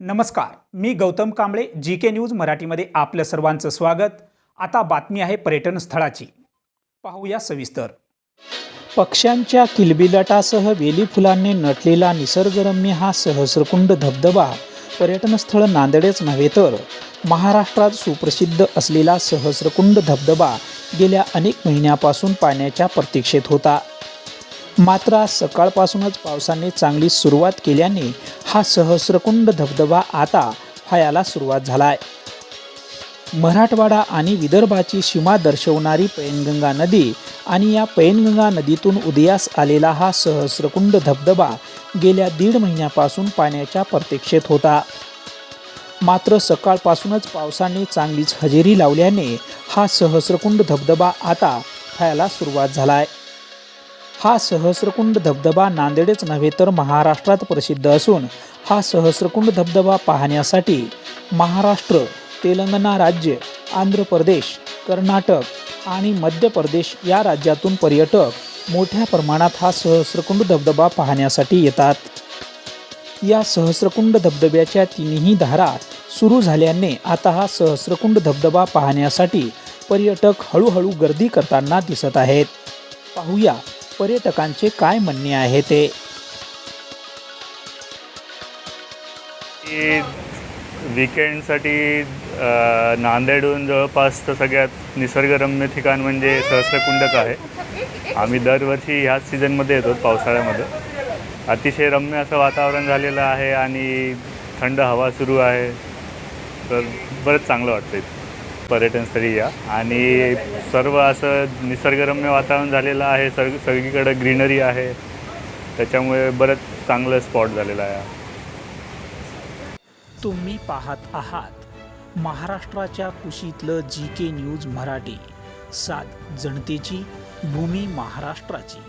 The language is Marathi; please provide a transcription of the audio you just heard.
नमस्कार मी Gautam Kamble G K news मराठीमध्ये आपलं सर्वांचं स्वागत. आता बातमी आहे पर्यटन स्थळाची. पाहूया सविस्तर. पक्ष्यांच्या किलबिलाटासह वेली फुलांनी नटलेला निसर्गरम्य हा सहस्रकुंड धबधबा पर्यटनस्थळ नांदेडच नव्हे तर महाराष्ट्रात सुप्रसिद्ध असलेला सहस्रकुंड धबधबा गेल्या अनेक महिन्यापासून पाण्याच्या प्रतीक्षेत होता. मात्र आज सकाळपासूनच पावसाने चांगली सुरुवात केल्याने हा सहस्रकुंड धबधबा आता व्हायला सुरुवात झालाय. मराठवाडा आणि विदर्भाची सीमा दर्शवणारी पैनगंगा नदी आणि या पैनगंगा नदीतून उदयास आलेला हा सहस्रकुंड धबधबा गेल्या दीड महिन्यापासून पाण्याच्या प्रतीक्षेत होता. मात्र सकाळपासूनच पावसाने चांगलीच हजेरी लावल्याने हा सहस्रकुंड धबधबा आता व्हायला सुरुवात झालाय. हा सहस्रकुंड धबधबा नांदेडच नव्हे तर महाराष्ट्रात प्रसिद्ध असून हा सहस्रकुंड धबधबा पाहण्यासाठी महाराष्ट्र तेलंगणा राज्य आंध्र प्रदेश कर्नाटक आणि मध्य प्रदेश या राज्यातून पर्यटक मोठ्या प्रमाणात हा सहस्रकुंड धबधबा पाहण्यासाठी येतात. या सहस्रकुंड धबधब्याच्या तिन्ही धारा सुरू झाल्याने आता हा सहस्रकुंड धबधबा पाहण्यासाठी पर्यटक हळूहळू गर्दी करताना दिसत आहेत. पाहूया. पर्यटकांचे काय म्हणणे आहे ते? की विकेंडसाठी नांदेडहून जवळपास तर सगळ्यात निसर्गरम्य ठिकाण म्हणजे सहस्रकुंडच आहे. आम्ही दरवर्षी ह्याच सीझनमध्ये येतो पावसाळ्यामध्ये. अतिशय रम्य असं वातावरण झालेलं आहे आणि थंड हवा सुरू आहे. तर बरंच चांगलं वाटतं इथं पर्यटनस्थळी या. आणि सर्व असं निसर्गरम्य वातावरण झालेलं आहे. सग सगळीकडं ग्रीनरी आहे. त्याच्यामुळे बरंच चांगलं स्पॉट झालेलं आहे. तुम्ही पाहत आहात महाराष्ट्राच्या कुशीतलं जी के न्यूज मराठी. सात जनतेची भूमी महाराष्ट्राची.